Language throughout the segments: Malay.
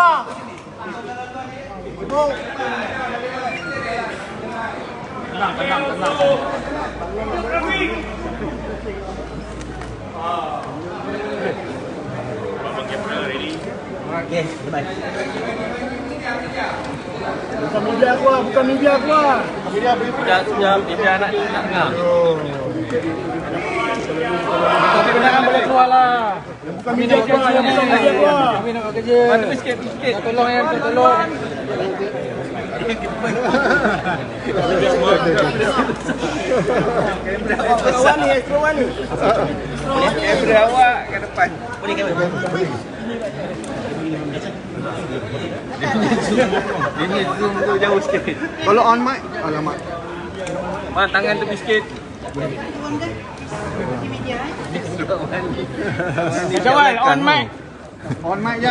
bawah. Tunggu. Tenang, tenang, tenang. Abang kamera ready. Okey, bye. Bukan media aku lah, bukan media aku lah. Media apa? Sudah, sudah, dia nak nak dengar. Tapi kebenaran boleh keluar lah. Bukan yang bukan aku lah. Kami nak kerja. Bantu sikit, sikit. Tolong ya, tolong. Kawan ni, kawan ni. Kamera awak ke depan. Boleh kamera. Ini zoom tu jauh sikit. Kalau on mic, alamak. Mak tangan tepi sikit. Jawal on mic. On mic je.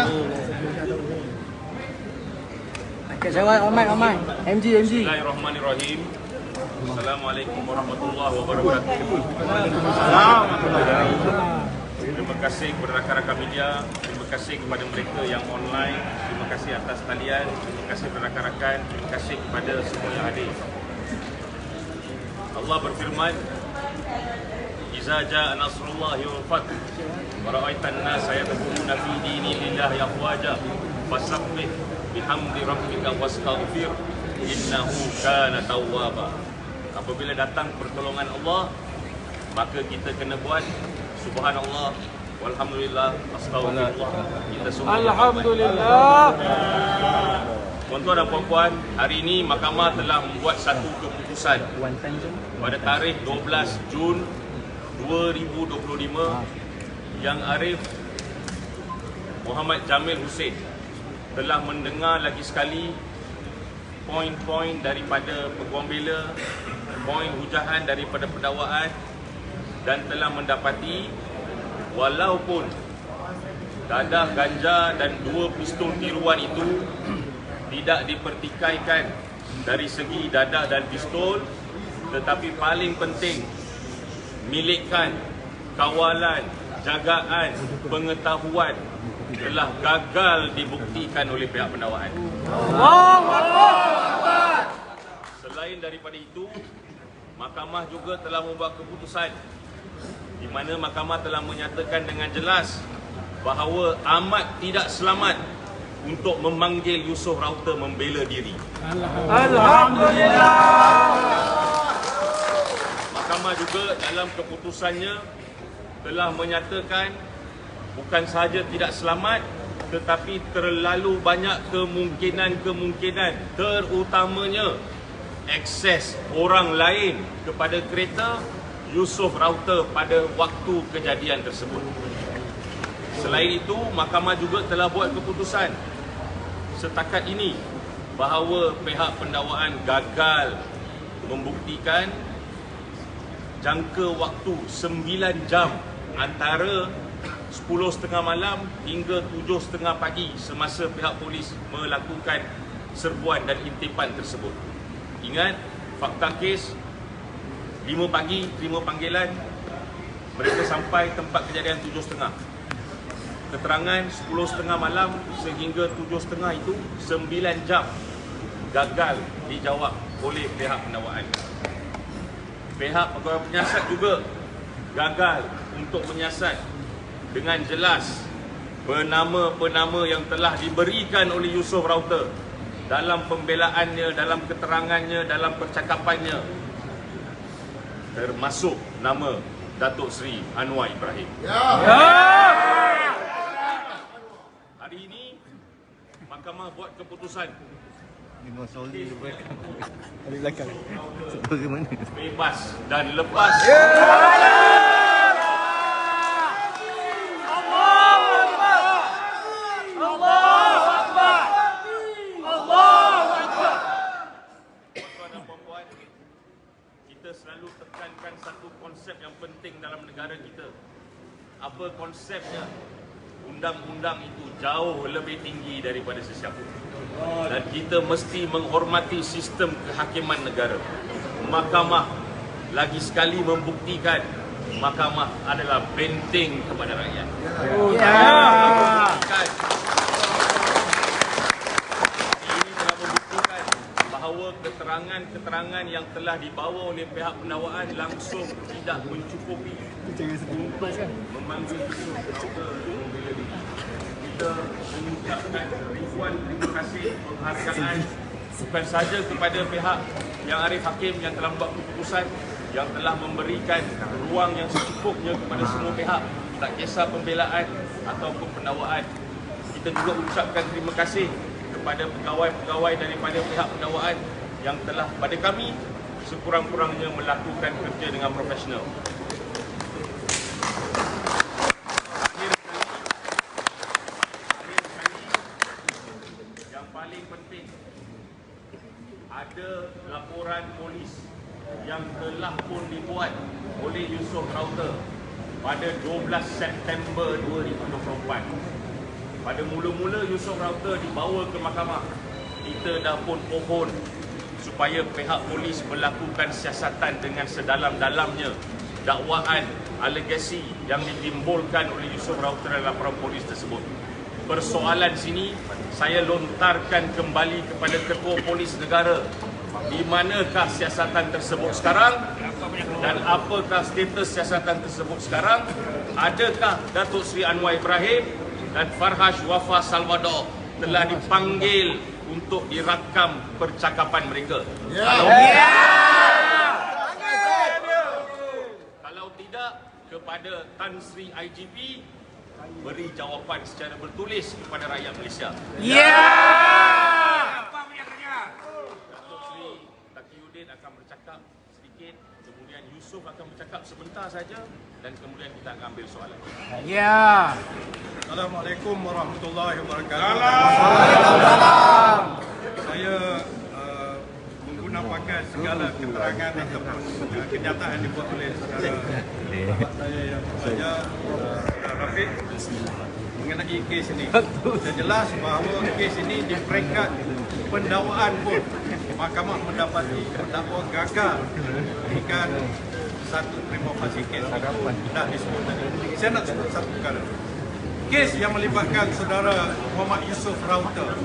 Kak Jawal on mic, on mic. MG, MG. Bismillahirrahmanirrahim. Assalamualaikum warahmatullahi wabarakatuh. Terima kasih kepada rakan-rakan media, terima kasih kepada mereka yang online, terima kasih atas talian, terima kasih kepada rakan-rakan, terima kasih kepada semua yang hadir. Allah berfirman, "Iza jaa nasrullahi wal fath, wa ra'aitan nasa yadkhuluna fi dinillahi afwaja, fasabbih bihamdi rabbika wastaghfir, innahu kana tawwaba." Apabila datang pertolongan Allah, maka kita kena buat subhanallah walhamdulillah astagfirullah kita semua Alhamdulillah. Tuan-tuan dan puan-puan, hari ini mahkamah telah membuat satu keputusan. Pada tarikh 12 Jun 2025 yang Arif Muhammad Jamil Hussein telah mendengar lagi sekali poin-poin daripada peguam bela, poin hujahan daripada pendakwaan dan telah mendapati walaupun dadah ganja dan dua pistol tiruan itu tidak dipertikaikan dari segi dadah dan pistol tetapi paling penting milikkan kawalan jagaan pengetahuan telah gagal dibuktikan oleh pihak pendakwaan. Selain daripada itu, mahkamah juga telah membuat keputusan di mana mahkamah telah menyatakan dengan jelas bahawa amat tidak selamat untuk memanggil Yusof Rauter membela diri. Mahkamah juga dalam keputusannya telah menyatakan bukan sahaja tidak selamat tetapi terlalu banyak kemungkinan-kemungkinan terutamanya akses orang lain kepada kereta Yusof Rauter pada waktu kejadian tersebut. Selain itu, mahkamah juga telah buat keputusan setakat ini bahawa pihak pendakwaan gagal membuktikan jangka waktu 9 jam antara 10.30 malam hingga 7.30 pagi semasa pihak polis melakukan serbuan dan intipan tersebut. Ingat, fakta kes 5 pagi terima panggilan mereka sampai tempat kejadian 7.30 keterangan 10.30 malam sehingga 7.30 itu 9 jam gagal dijawab oleh pihak pendakwaan. Pihak pegawai penyiasat juga gagal untuk menyiasat dengan jelas penama-penama yang telah diberikan oleh Yusof Rauter dalam pembelaannya, dalam keterangannya, dalam percakapannya termasuk nama Datuk Seri Anwar Ibrahim. Hari ini mahkamah buat keputusan Memang sorry belakang. Dari belakang. Bebas dan lepas Tuan-tuan jauh lebih tinggi daripada sesiapa. Dan kita mesti menghormati sistem kehakiman negara. Mahkamah lagi sekali membuktikan mahkamah adalah benteng kepada rakyat. Oh, ya. bahawa keterangan-keterangan yang telah dibawa oleh pihak pendawaan langsung tidak mencukupi. Memanggil. Kita mengucapkan ribuan terima kasih penghargaan bukan sahaja kepada pihak yang Arif Hakim yang telah membuat keputusan yang telah memberikan ruang yang secukupnya kepada semua pihak tak kisah pembelaan ataupun pendakwaan kita juga ucapkan terima kasih kepada pegawai-pegawai daripada pihak pendakwaan yang telah pada kami sekurang-kurangnya melakukan kerja dengan profesional. Akhir sekali, akhir sekali, yang paling penting ada laporan polis yang telah pun dibuat oleh Yusof Rauter pada 12 September 2024. Pada mula-mula Yusof Rauter dibawa ke mahkamah, kita dah pun pohon supaya pihak polis melakukan siasatan dengan sedalam-dalamnya dakwaan, alegasi yang ditimbulkan oleh Yusof Rauter dalam laporan polis tersebut. Persoalan sini saya lontarkan kembali kepada Ketua Polis Negara di manakah siasatan tersebut sekarang dan apakah status siasatan tersebut sekarang? Adakah Datuk Seri Anwar Ibrahim dan Farhash Wafa Salvador telah dipanggil untuk dirakam percakapan mereka? Kalau kalau tidak kepada Tan Sri IGP beri jawapan secara bertulis kepada rakyat Malaysia. Datuk Seri Taqiyuddin akan bercakap sedikit, kemudian Yusuf akan bercakap sebentar saja dan kemudian kita akan ambil soalan. Ya. Assalamualaikum warahmatullahi wabarakatuh. Saya uh, menggunakan segala keterangan ataupun uh, kenyataan yang dibuat oleh saudara sahabat saya yang saya uh, Rafiq mengenai kes ini. Dan jelas bahawa kes ini di peringkat pendakwaan pun mahkamah mendapati pendakwa gagal memberikan satu prima facie kes dah disebut tadi. Saya nak sebut satu perkara. Kes yang melibatkan saudara Muhammad Yusof Rauter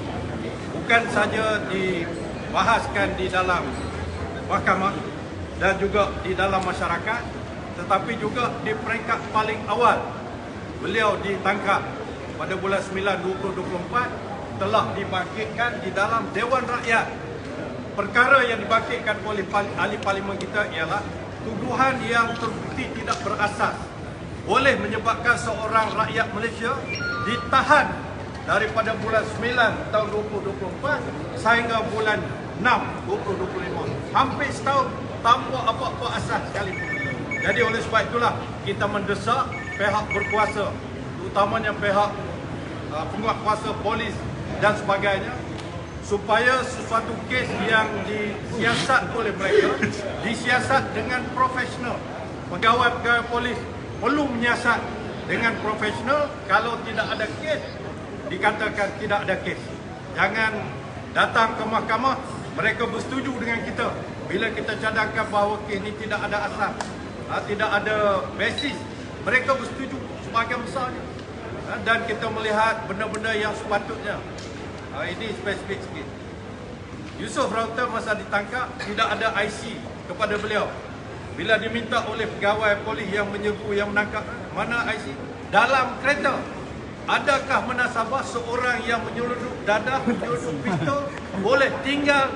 bukan saja dibahaskan di dalam mahkamah dan juga di dalam masyarakat tetapi juga di peringkat paling awal beliau ditangkap pada bulan 9 2024 telah dibangkitkan di dalam Dewan Rakyat perkara yang dibangkitkan oleh ahli parlimen kita ialah tuduhan yang terbukti tidak berasas boleh menyebabkan seorang rakyat Malaysia ditahan daripada bulan 9 tahun 2024 sehingga bulan 6 2025 hampir setahun tanpa apa-apa asas sekalipun. Jadi oleh sebab itulah kita mendesak pihak berkuasa terutamanya pihak uh, penguat kuasa polis dan sebagainya supaya sesuatu kes yang disiasat oleh mereka disiasat dengan profesional. Pegawai-pegawai polis perlu menyiasat dengan profesional kalau tidak ada kes. Dikatakan tidak ada kes. Jangan datang ke mahkamah mereka bersetuju dengan kita. Bila kita cadangkan bahawa kes ini tidak ada asas ha, tidak ada basis mereka bersetuju sebahagian besarnya. Ha, dan kita melihat benda-benda yang sepatutnya ha, ini spesifik sikit. Yusof Rauter masa ditangkap tidak ada IC kepada beliau. Bila diminta oleh pegawai polis yang menyerbu yang menangkap mana IC dalam kereta. Adakah menasabah seorang yang menyelundup dadah menyelundup pistol boleh tinggal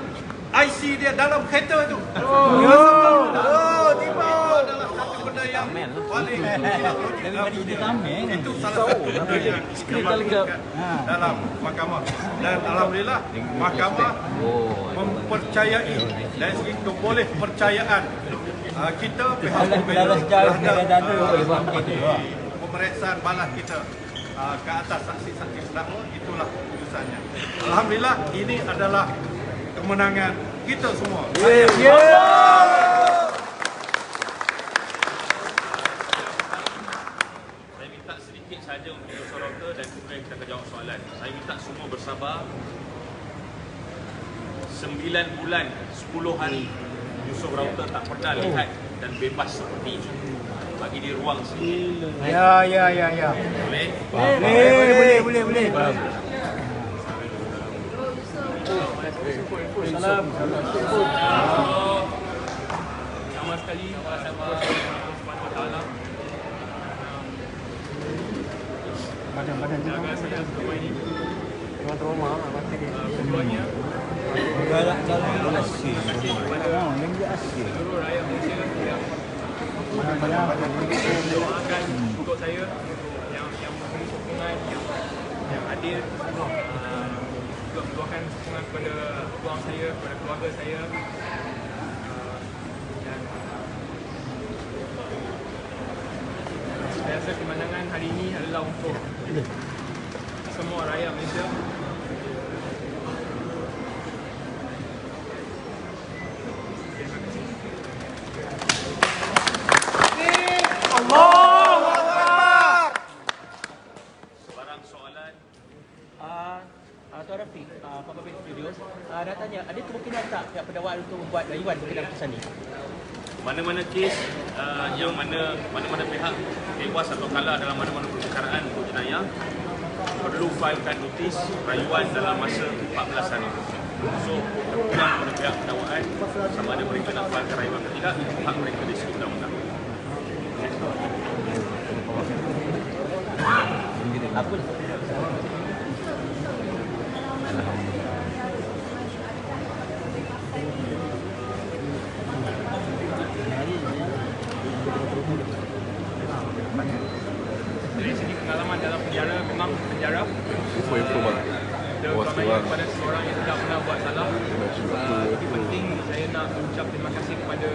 IC dia dalam kereta tu? Oh, oh. itu adalah benda yang paling tidak logik itu salah satu yang dimaklumkan dalam mahkamah. Dan Alhamdulillah mahkamah mempercayai. Dari segi keboleh percayaan. Uh, kita pihak pembela terhadap uh, pemeriksaan balas kita uh, ke atas saksi-saksi terdakwa. Itulah keputusannya. Alhamdulillah ini adalah kemenangan kita semua. Saya minta sedikit saja untuk Yusuf Rauter dan kemudian kita akan jawab soalan. Saya minta semua bersabar. 9 bulan, 10 hari Yusuf Rauter tak pernah lihat dan bebas seperti ini. Bagi dia ruang sedikit. Ya, ya, ya, ya. Boleh? Boleh, boleh, boleh, boleh. Salam. Pertama sekali sama Allah Subhanahu Wa Taala Badan badan jaga saya selama ini. Tuan trauma pasti. Keduanya Galak galak asyik. Oh, yang dia asyik. seluruh rakyat Malaysia yang Banyak doakan untuk saya yang yang memberi sokongan yang yang adil juga mendoakan sokongan kepada peluang saya kepada keluarga saya uh, dan saya rasa kemenangan hari ini adalah untuk semua rakyat Malaysia. Terima kasih Sebarang soalan. Ah, uh, Tuan Rafiq, uh, Papa Big Studios, uh, nak tanya, ada kemungkinan tak pihak pendakwaan untuk membuat rayuan berkenaan keputusan ini? mana-mana kes uh, yang mana mana-mana pihak tewas atau kalah dalam mana-mana perkara untuk jenayah perlu filekan notis rayuan dalam masa 14 hari. So, terpulang kepada pihak pendakwaan sama ada mereka nak filekan rayuan atau tidak, hak mereka di segi undang-undang. Apa? dari segi pengalaman dalam penjara memang penjara Info-info bang. Utamanya bang. kepada seorang yang tidak pernah buat salah. Uh, penting saya nak ucap terima kasih kepada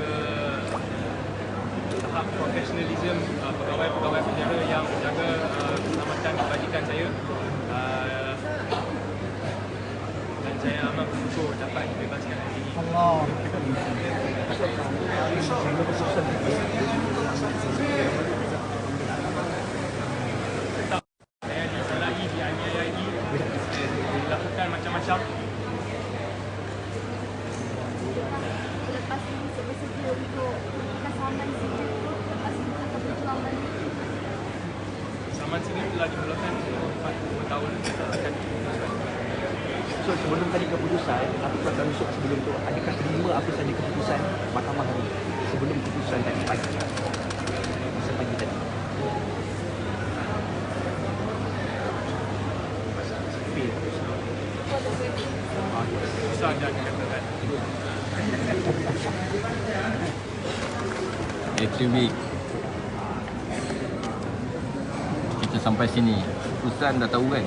tahap profesionalism uh, pegawai-pegawai penjara yang menjaga uh, keselamatan kebajikan saya. Uh, dan saya amat bersyukur dapat dibebaskan hari ini. Allah. saya disalahi, dianiayai, dilakukan macam-macam Lepas ini saya bersedia untuk memberikan saman sini Lepas ini akan berjuang balik Saman sini telah dimulakan selama 4 tahun akan diputuskan. So sebelum tadi keputusan, apa perasaan Yusuf sebelum tu? Adakah terima apa saja keputusan mahkamah hari? Sebelum keputusan tadi pagi. Masa pagi tadi. Ah, yes. Susah dan dikatakan. Actually week. Kita sampai sini. Keputusan dah tahu kan?